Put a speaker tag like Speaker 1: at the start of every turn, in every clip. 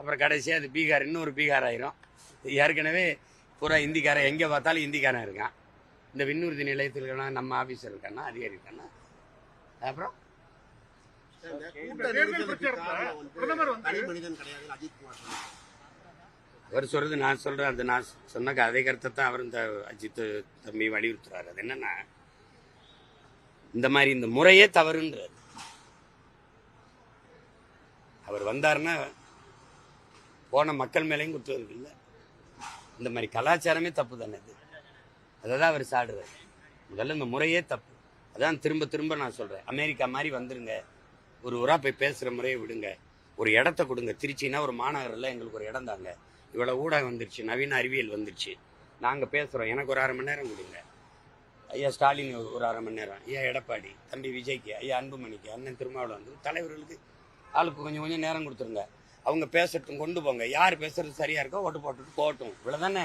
Speaker 1: அப்புறம் கடைசியாக அது பீகார் இன்னொரு பீகார் ஆயிரும். ஏற்கனவே பூரா இந்திக்காரன் எங்கே பார்த்தாலும் இந்திக்காரன் இருக்கான். இந்த விண்ணூர்தி நிலையத்தில் இருக்கானா நம்ம ஆஃபீஸர் இருக்கானா அதிகாரி இருக்கானா அப்புறம்? அவர் சொல்றது நான் சொல்றேன். அது நான் சொன்ன அதே கருத்தை தான் அவர் இந்த அஜித் தம்பி வலியுறுத்துறாரு. அது என்னன்னா இந்த மாதிரி இந்த முறையே தவறுன்றது அவர் வந்தாருன்னா போன மக்கள் மேலேயும் குற்றம் இருக்குல்ல இந்த மாதிரி கலாச்சாரமே தப்பு தானே இது. அதை தான் அவர் சாடுறாரு. முதல்ல இந்த முறையே தப்பு. அதான் திரும்ப திரும்ப நான் சொல்கிறேன் அமெரிக்கா மாதிரி வந்துருங்க. ஒரு ஊரா போய் பேசுகிற முறையை விடுங்க. ஒரு இடத்த கொடுங்க. திருச்சின்னா ஒரு மாநகரில் எங்களுக்கு ஒரு இடம் தாங்க. இவ்வளோ ஊடகம் வந்துருச்சு. நவீன அறிவியல் வந்துருச்சு. நாங்கள் பேசுகிறோம் எனக்கு ஒரு அரை மணி நேரம் கொடுங்க. ஐயா ஸ்டாலின் ஒரு- ஒரு அரை மணி நேரம். ஐயா எடப்பாடி தம்பி விஜய்க்கு ஐயா அன்புமணிக்கு அண்ணன் திருமாவளவன் வந்து தலைவர்களுக்கு ஆளுக்கு கொஞ்சம் கொஞ்சம் நேரம் கொடுத்துருங்க. அவங்க பேசுறதும் கொண்டு போங்க. யார் பேசுறது சரியா இருக்கோ ஓட்டு போட்டுட்டு போகட்டும். இவ்வளோதானே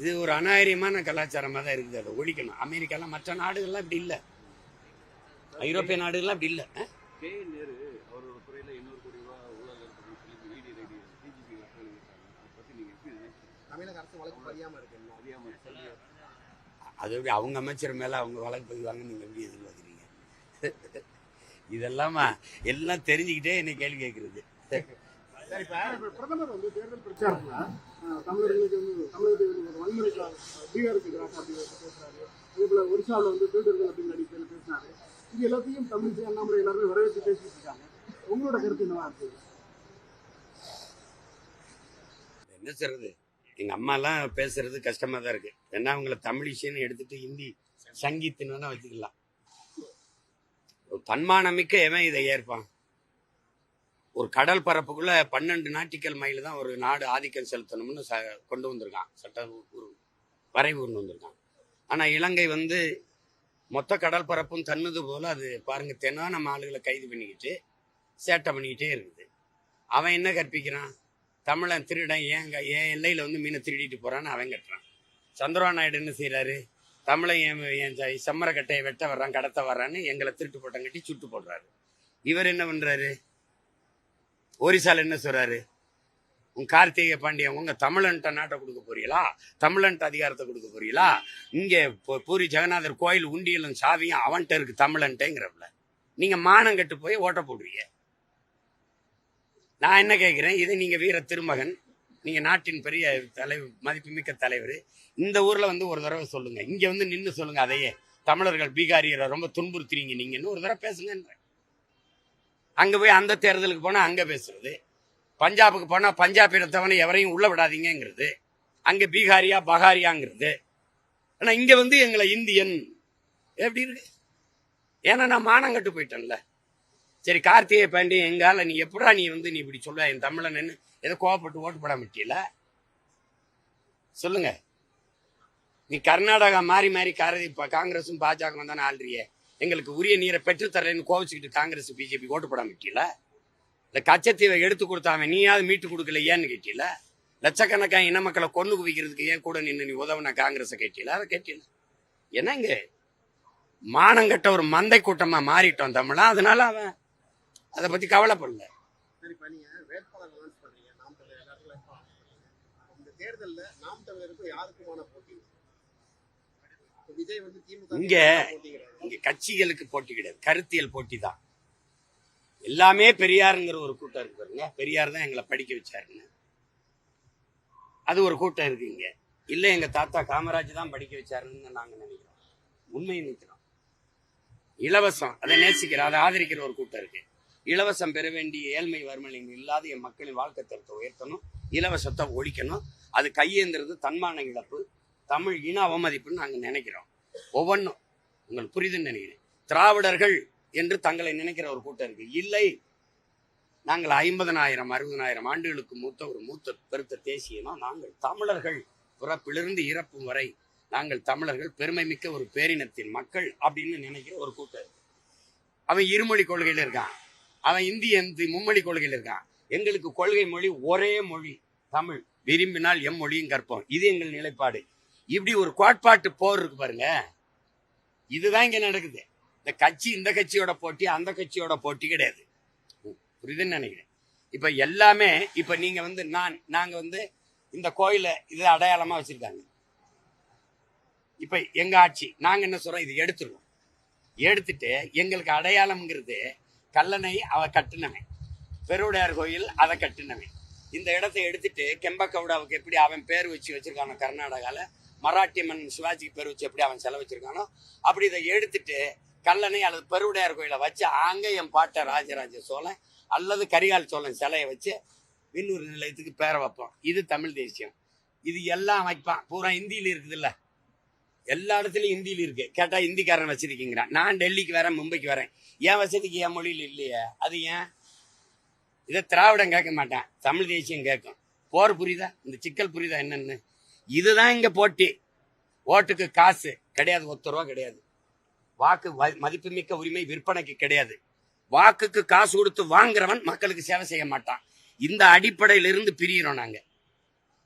Speaker 1: இது ஒரு அநாகரிகமான கலாச்சாரமாக தான் இருக்குது அதை. ஒழிக்கணும். அமெரிக்காலாம் மற்ற நாடுகள்லாம் இப்படி இல்லை. ஐரோப்பிய நாடுகள்லாம் இப்படி இல்லை.
Speaker 2: அது எப்படி
Speaker 1: அவங்க அமைச்சர் மேல அவங்க வழக்கு பதிவாங்க நீங்க எப்படி எதிர்பார்க்குறீங்க? இதெல்லாமா? எல்லாம் தெரிஞ்சுக்கிட்டே என்னை கேள்வி கேட்கறது.
Speaker 3: சரி, இப்ப பிரதமர் வந்து தேர்தல் பிரச்சாரத்துல அஹ், தமிழர்களுக்கு வந்து தமிழகத்தை வந்து ஒரு வன்முறைக்கு அஹ், பீகாருக்கு எதிராக அப்படி பேசுறாரு. அதே போல ஒரிசாவில் வந்து திருடர்கள் அப்படின்னு அடிப்படையில் பேசினாரு இது எல்லாத்தையும் தமிழிசை அண்ணாமலை எல்லாருமே வரவேற்று பேசிட்டு இருக்காங்க. உங்களோட கருத்து என்னவா இருக்கு?
Speaker 1: என்ன சொல்றது? எங்க அம்மா எல்லாம் பேசுறது கஷ்டமா தான் இருக்கு. ஏன்னா அவங்கள தமிழிசைன்னு எடுத்துட்டு ஹிந்தி சங்கீத்துன்னு வேணா வச்சுக்கலாம். தன்மானமிக்க எவன் இதை ஏற்பான்? ஒரு கடல் பரப்புக்குள்ள பன்னெண்டு நாட்டிக்கல் மைல் தான் ஒரு நாடு ஆதிக்கம் செலுத்தணும்னு ச கொண்டு வந்திருக்கான். சட்ட ஒரு வரைவு கொண்டு வந்திருக்கான். ஆனால் இலங்கை வந்து மொத்த கடல் பரப்பும் தன்னுது போல அது பாருங்க தினம் நம்ம ஆளுகளை கைது பண்ணிக்கிட்டு சேட்டை பண்ணிக்கிட்டே இருக்குது. அவன் என்ன கற்பிக்கிறான்? தமிழன் திருடன் ஏன் என் எல்லையில் வந்து மீனை திருடிட்டு போகிறான்னு அவன் கட்டுறான் சந்திரபாபு நாயுடு என்ன செய்கிறாரு தமிழன் என் செம்மரக்கட்டையை வெட்ட வர்றான் கடத்த வர்றான்னு எங்களை திருட்டு போட்டம் கட்டி சுட்டு போடுறாரு. இவர் என்ன பண்றாரு? ஒரிசால என்ன சொல்றாரு? உன் கார்த்திகை பாண்டியன் உங்க தமிழன்ட்ட நாட்டை கொடுக்க போறீங்களா? தமிழன்ட்ட அதிகாரத்தை கொடுக்க போறீங்களா? இங்கே பூரி ஜெகநாதர் கோயில் உண்டியலும் சாவியும் அவன்கிட்ட இருக்கு தமிழன்ட்டேங்கிறப்பல நீங்க மானம் கட்டு போய் ஓட்ட போடுறீங்க. நான் என்ன கேட்குறேன் இது நீங்க வீர திருமகன். நீங்கள் நாட்டின் பெரிய தலைவர் மதிப்புமிக்க தலைவர். இந்த ஊரில் வந்து ஒரு தடவை சொல்லுங்கள் இங்கே வந்து நின்று சொல்லுங்கள் அதையே. தமிழர்கள் பீகாரியரை ரொம்ப துன்புறுத்துறீங்க நீங்கன்னு ஒரு தடவை பேசுங்கன்ற. அங்கே போய் அந்த தேர்தலுக்கு போனால் அங்கே பேசுறது. பஞ்சாபுக்கு போனால் பஞ்சாபிட தவணை எவரையும் உள்ள விடாதீங்கங்கிறது. அங்கே பீகாரியா பகாரியாங்கிறது ஆனால் இங்கே வந்து எங்களை இந்தியன். எப்படி இருக்கு? ஏன்னா நான் மானம் கட்டு போயிட்டேன்ல. சரி கார்த்திகை பாண்டியன் எங்கால நீ எப்படா நீ வந்து நீ இப்படி சொல்ல என் தமிழன் ஏதோ கோவப்பட்டு ஓட்டு போட மாட்டியல சொல்லுங்க. நீ கர்நாடகா மாறி மாறி காரதி காங்கிரஸும் பாஜக தானே ஆள்றிய. எங்களுக்கு உரிய நீரை பெற்றுத்தரேன்னு கோவிச்சுக்கிட்டு காங்கிரஸ் பிஜேபி ஓட்டு போட மாட்டியல இந்த கச்சத்தீவை எடுத்து கொடுத்தாவன் நீயாவது மீட்டு கொடுக்கல ஏன்னு கேட்டியல லட்சக்கணக்கான இன மக்களை கொண்டு குவிக்கிறதுக்கு ஏன் கூட நின்று நீ உதவுன காங்கிரஸை கேட்டியல அதை கேட்டியல என்னங்க? மானங்கட்ட ஒரு மந்தை கூட்டமா மாறிட்டோம் தமிழா? அதனால அவன் அதை பத்தி கவலைப்படல. இங்க இங்க கட்சிகளுக்கு போட்டி கிடையாது. கருத்தியல் போட்டி தான். எல்லாமே பெரியாருங்கிற ஒரு கூட்டம் இருக்கு பாருங்க. பெரியார் தான் எங்களை படிக்க வச்சாருங்க அது ஒரு கூட்டம் இருக்கு இங்க. இல்ல எங்க தாத்தா காமராஜ் தான் படிக்க வச்சாருன்னு நாங்க நினைக்கிறோம். உண்மையை நினைக்கிறோம். இலவசம். அதை நேசிக்கிற அதை ஆதரிக்கிற ஒரு கூட்டம் இருக்கு. இலவசம் பெற வேண்டிய ஏழ்மை வறுமலின் இல்லாத என் மக்களின் வாழ்க்கை தரத்தை உயர்த்தணும். இலவசத்தை ஒழிக்கணும். அது கையேந்திரது தன்மான இழப்பு. தமிழ் இன அவமதிப்புன்னு நாங்க நினைக்கிறோம். ஒவ்வொன்றும் உங்களுக்கு புரிதுன்னு நினைக்கிறேன். திராவிடர்கள் என்று தங்களை நினைக்கிற ஒரு கூட்டம் இருக்கு. இல்லை. நாங்கள் ஐம்பதனாயிரம் அறுபதனாயிரம் ஆண்டுகளுக்கு மூத்த ஒரு மூத்த பெருத்த தேசியனா நாங்கள் தமிழர்கள் பிறப்பிலிருந்து இறப்பு வரை நாங்கள் தமிழர்கள் பெருமை மிக்க ஒரு பேரினத்தின் மக்கள் அப்படின்னு நினைக்கிற ஒரு கூட்டம் இருக்கு. அவன் இருமொழி கொள்கையில இருக்கான். அவன் இந்திய இந்தி மும்மொழி கொள்கையில் இருக்கான். எங்களுக்கு கொள்கை மொழி ஒரே மொழி தமிழ். விரும்பினால் எம் மொழியும் கற்போம். இது எங்கள் நிலைப்பாடு. இப்படி ஒரு கோட்பாட்டு போர் இருக்கு பாருங்க. இதுதான் இங்க நடக்குது. இந்த கட்சி இந்த கட்சியோட போட்டி அந்த கட்சியோட போட்டி கிடையாது. புரியுதுன்னு நினைக்கிறேன். இப்ப எல்லாமே இப்ப நீங்க வந்து நான் நாங்க வந்து இந்த கோயிலை இது அடையாளமா வச்சிருக்காங்க. இப்ப எங்க ஆட்சி நாங்க என்ன சொல்றோம்? இது எடுத்துருவோம். எடுத்துட்டு எங்களுக்கு அடையாளம்ங்கிறது கல்லணை அவ கட்டினவன். பெருவுடையார் கோயில் அதை கட்டினவன். இந்த இடத்தை எடுத்துட்டு கெம்பக்கவுடாவுக்கு எப்படி அவன் பேர் வச்சு வச்சிருக்கானோ கர்நாடகாவில் மராட்டி மன்னன் சிவாஜிக்கு பேர் வச்சு எப்படி அவன் செலவு வச்சுருக்கானோ அப்படி இதை எடுத்துட்டு கல்லணை அல்லது பெருவுடையார் கோயிலை வச்சு அங்கே என் பாட்டை ராஜராஜ சோழன் அல்லது கரிகால் சோழன் சிலையை வச்சு விண்ணூர் நிலையத்துக்கு பேரை வைப்போம். இது தமிழ் தேசியம். இது எல்லாம் வைப்பான். பூரா ஹிந்தியில் இருக்குதுல்ல. எல்லா இடத்துலயும் ஹிந்தியில் இருக்கு. கேட்டா ஹிந்திக்காரன் வச்சிருக்கீங்கிறான் நான் டெல்லிக்கு வரேன் மும்பைக்கு வரேன். என் வசதிக்கு என் மொழியில் இல்லையே. அது ஏன்? இதை திராவிடம் கேட்க மாட்டேன். தமிழ் தேசியம் கேட்கும். போர் புரியுதா? இந்த சிக்கல் புரியுதா என்னன்னு? இதுதான் இங்க போட்டி. ஓட்டுக்கு காசு கிடையாது ஒத்த ரூபா கிடையாது. வாக்கு மதிப்புமிக்க உரிமை விற்பனைக்கு கிடையாது. வாக்குக்கு காசு கொடுத்து வாங்குறவன் மக்களுக்கு சேவை செய்ய மாட்டான். இந்த அடிப்படையிலிருந்து பிரியிறோம் நாங்க.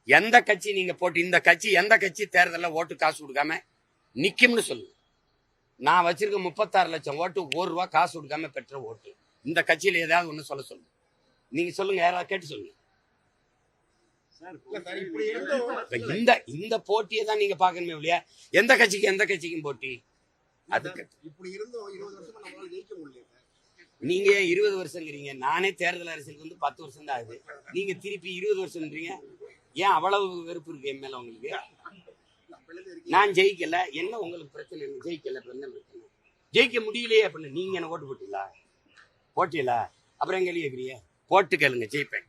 Speaker 1: எந்த கட்சி நீங்க போட்டு இந்த கட்சி எந்த கட்சி தேர்தலில் ஓட்டு காசு கொடுக்காம நிக்கும்னு சொல்லு. நான் வச்சிருக்க முப்பத்தாறு லட்சம் ஓட்டு ஒரு ரூபா காசு கொடுக்காம பெற்ற ஓட்டு. இந்த கட்சியில ஏதாவது ஒண்ணு சொல்ல சொல்லு. நீங்க சொல்லுங்க யாராவது கேட்டு சொல்லுங்க. இந்த இந்த போட்டியை தான் நீங்க பாக்கணுமே இல்லையா எந்த கட்சிக்கு எந்த கட்சிக்கும் போட்டி? அதுக்கு
Speaker 4: இப்படி இருந்தும் இருபது வருஷமா நம்மளால ஜெயிக்க முடியல சார்.
Speaker 1: நீங்க ஏன் இருபது வருஷங்கிறீங்க? நானே தேர்தல் அரசியலுக்கு வந்து பத்து வருஷம் தான் ஆகுது. நீங்க திருப்பி இருபது வருஷம்ன்றீங்க. ஏன் அவ்வளவு வெறுப்பு இருக்கு என் மேல உங்களுக்கு? நான் ஜெயிக்கல. என்ன உங்களுக்கு பிரச்சனை? என்ன ஜெயிக்கல என்ன பிரச்சனை? ஜெயிக்க முடியலையே அப்படின்னு நீங்க என்ன ஓட்டு போட்டீங்களா? போட்டீங்களா? அப்புறம் எங்க கேக்குறீங்க போட்டு கேளுங்க ஜெயிப்பேன்.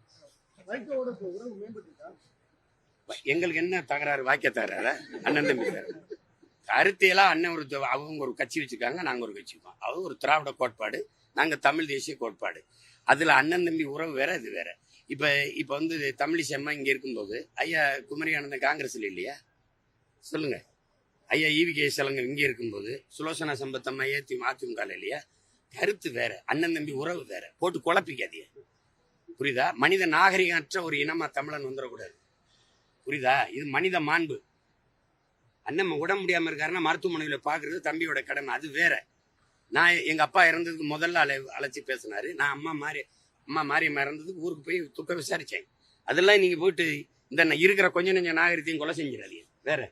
Speaker 1: எங்களுக்கு என்ன தகராறு வாக்கிய தகராறு? அண்ணன் தம்பி கருத்தியெல்லாம் அண்ணன் ஒரு அவங்க ஒரு கட்சி வச்சிருக்காங்க நாங்க ஒரு கட்சி இருக்கோம் அது ஒரு திராவிட கோட்பாடு. நாங்க தமிழ் தேசிய கோட்பாடு. அதுல அண்ணன் தம்பி உறவு வேற இது வேற. இப்ப இப்ப வந்து தமிழிசை அம்மா இங்க இருக்கும்போது ஐயா குமரி ஆனந்தன் காங்கிரஸ்ல இல்லையா? சொல்லுங்க. ஐயா ஈவி கே இங்கே இங்க இருக்கும்போது சுலோசனா சம்பத்தம்மா ஏத்தி அதிமுக இல்லையா? கருத்து வேற அண்ணன் தம்பி உறவு வேற. போட்டு குழப்பிக்காதிய புரியுதா? மனித நாகரிகமற்ற ஒரு இனமா தமிழன் வந்துடக்கூடாது. புரியுதா? இது மனித மாண்பு. அண்ணன் உடம்பு முடியாம இருக்காருன்னா மருத்துவமனையில் பாக்குறது தம்பியோட கடமை அது வேற. நான் எங்க அப்பா இறந்ததுக்கு முதல்ல அழை அழைச்சி பேசினாரு. நான் அம்மா மாறி அம்மா மாரியம்மா இறந்ததுக்கு ஊருக்கு போய் துக்க விசாரிச்சேன். அதெல்லாம் நீங்க போயிட்டு இந்த இருக்கிற கொஞ்சம் நெஞ்ச நாகரிகத்தையும் கொலை செஞ்சிடாதீங்க. வேற.